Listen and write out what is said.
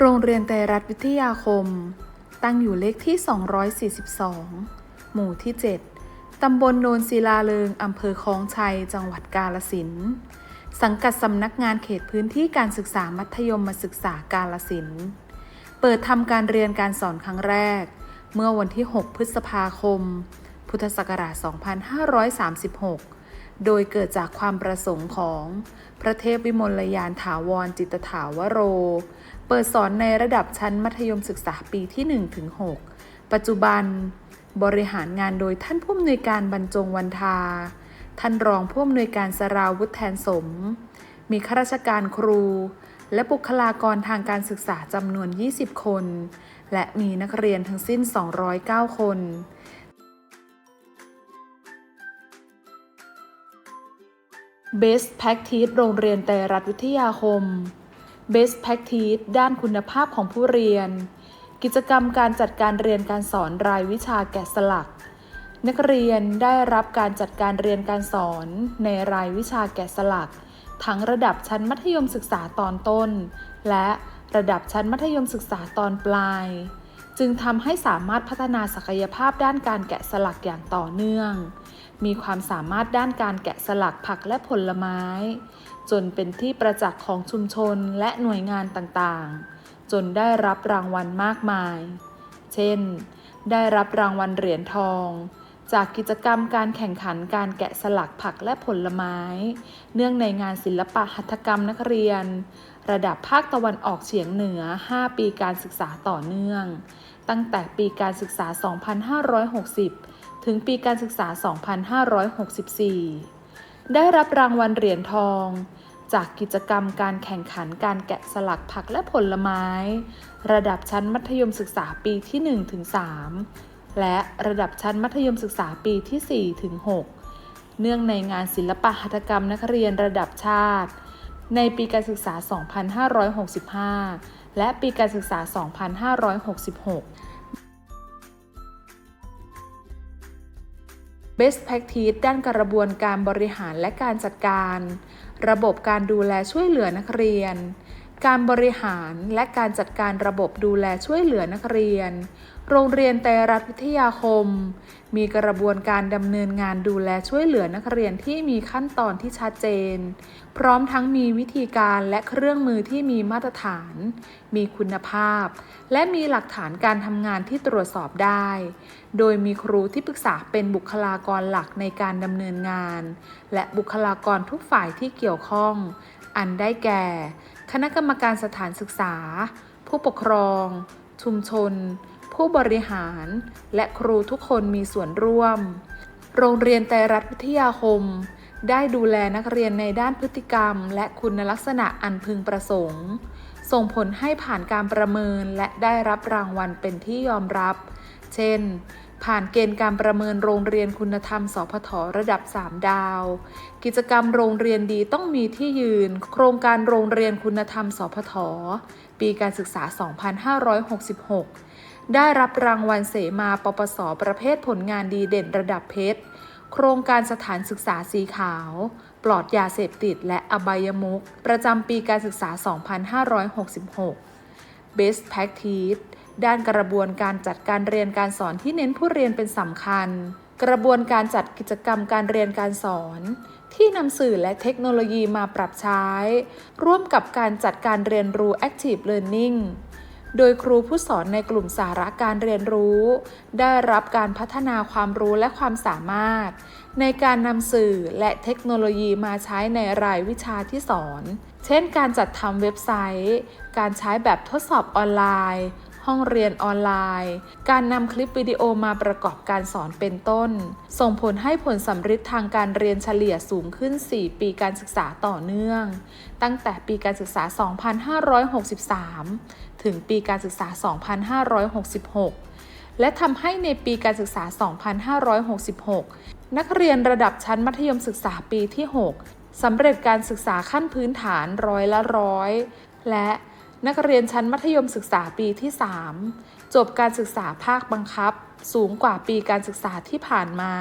โรงเรียนไตรรัฐวิทยาคม ตั้งอยู่เลขที่ 242 หมู่ที่ 7 ตำบลโนนศิลาเริงอำเภอคลองชัย จังหวัดกาลสิน สังกัดสำนักงานเขตพื้นที่การศึกษามัธยมศึกษากาลสิน เปิดทำการเรียนการสอนครั้งแรก เมื่อวันที่ 6 พฤษภาคม พุทธศักราช 2536 โดยเกิดจากความประสงค์ของพระเทพวิมลยานถาวรจิตถาวโร เปิดสอนในระดับชั้นมัธยมศึกษาปีที่1ถึง6ปัจจุบันบริหารงานโดยท่านผู้อำนวยการบรรจงวันทา ท่านรองผู้อำนวยการสราวุฒแทนสม มีข้าราชการครู และบุคลากรทางการศึกษาจำนวน 20 คน และมีนักเรียนทั้งสิ้น 209 คน Best Practice โรงเรียนไตรรัฐวิทยาคม Best Practice ด้านคุณภาพของผู้เรียน กิจกรรมการจัดการเรียนการสอนรายวิชาแกะสลัก นักเรียนได้รับการจัดการเรียนการสอนในรายวิชาแกะสลัก ทั้งระดับชั้นมัธยมศึกษาตอนต้น และระดับชั้นมัธยมศึกษาตอนปลาย จึงทำให้สามารถพัฒนาศักยภาพด้านการแกะสลักอย่างต่อเนื่อง มีความสามารถด้านการแกะสลักผักและผลไม้ จนเป็นที่ประจักษ์ของชุมชนและหน่วยงานต่างๆ จนได้รับรางวัลมากมาย เช่น ได้รับรางวัลเหรียญทองจากกิจกรรมการแข่งขันการแกะสลักผักและผลไม้ เนื่องในงานศิลปะหัตถกรรมนักเรียน ระดับภาคตะวันออกเฉียงเหนือ 5 ปีการศึกษาต่อเนื่อง ตั้งแต่ปีการศึกษา 2560 ถึงปีการศึกษา 2564 ได้รับรางวัลเหรียญทอง จากกิจกรรมการแข่งขันการแกะสลักผักและผลไม้ ระดับชั้นมัธยมศึกษาปีที่1ถึง3และระดับชั้นมัธยมศึกษาปีที่4ถึง6เนื่องในงานศิลปะหัตถกรรมนักเรียนระดับชาติ ในปีการศึกษา 2565 และปีการศึกษา 2566 Best Practice ด้านกระบวนการบริหารและการจัดการ ระบบการดูแลช่วยเหลือนักเรียน การบริหารและการจัดการระบบดูแลช่วยเหลือนักเรียน โรงเรียนไตรรัฐวิทยาคม มีกระบวนการดำเนินงานดูแลช่วยเหลือนักเรียนที่มีขั้นตอนที่ชัดเจน พร้อมทั้งมีวิธีการและเครื่องมือที่มีมาตรฐาน มีคุณภาพ และมีหลักฐานการทำงานที่ตรวจสอบได้ โดยมีครูที่ปรึกษาเป็นบุคลากรหลักในการดำเนินงาน และบุคลากรทุกฝ่ายที่เกี่ยวข้อง อันได้แก่ คณะกรรมการสถานศึกษา ผู้ปกครอง ชุมชน ผู้บริหาร และครูทุกคนมีส่วนร่วม โรงเรียนไตรรัฐวิทยาคม ได้ดูแลนักเรียนในด้านพฤติกรรม และคุณลักษณะอันพึงประสงค์ ส่งผลให้ผ่านการประเมินและได้รับรางวัลเป็นที่ยอมรับ เช่น ผ่านเกณฑ์การประเมินโรงเรียนคุณธรรม สพทระดับ 3 ดาว กิจกรรมโรงเรียนดีต้องมีที่ยืน โครงการโรงเรียนคุณธรรม สพท ปีการศึกษา 2566 ได้รับรางวัลเสมาปปส ประเภทผลงานดีเด่นระดับเพชร โครงการสถานศึกษาสีขาว ปลอดยาเสพติดและอบายมุขประจำปีการศึกษา 2566 Best Practice ด้านกระบวนการจัดการเรียนการสอนที่เน้นผู้เรียนเป็นสำคัญ กระบวนการจัดกิจกรรมการเรียนการสอน ที่นำสื่อและเทคโนโลยีมาปรับใช้ ร่วมกับการจัดการเรียนรู้ Active Learning โดยครูผู้สอนในกลุ่มสาระการเรียนรู้ ได้รับการพัฒนาความรู้และความสามารถ ในการนำสื่อและเทคโนโลยีมาใช้ในรายวิชาที่สอน เช่น การจัดทำเว็บไซต์ การใช้แบบทดสอบออนไลน์ ห้องเรียนออนไลน์ การนำคลิปวิดีโอมาประกอบการสอนเป็นต้น ส่งผลให้ผลสำฤทธิ์ทางการเรียนเฉลี่ยสูงขึ้น 4 ปีการศึกษาต่อเนื่อง ตั้งแต่ปีการศึกษา 2563 ถึงปีการศึกษา 2566 และทำให้ในปีการศึกษา 2566 นักเรียนระดับชั้นมัธยมศึกษาปีที่ 6สำเร็จการศึกษาขั้นพื้นฐานร้อยละร้อยและ นักเรียนชั้นมัธยมศึกษาปีที่ 3 จบการศึกษาภาคบังคับ สูงกว่าปีการศึกษาที่ผ่านมา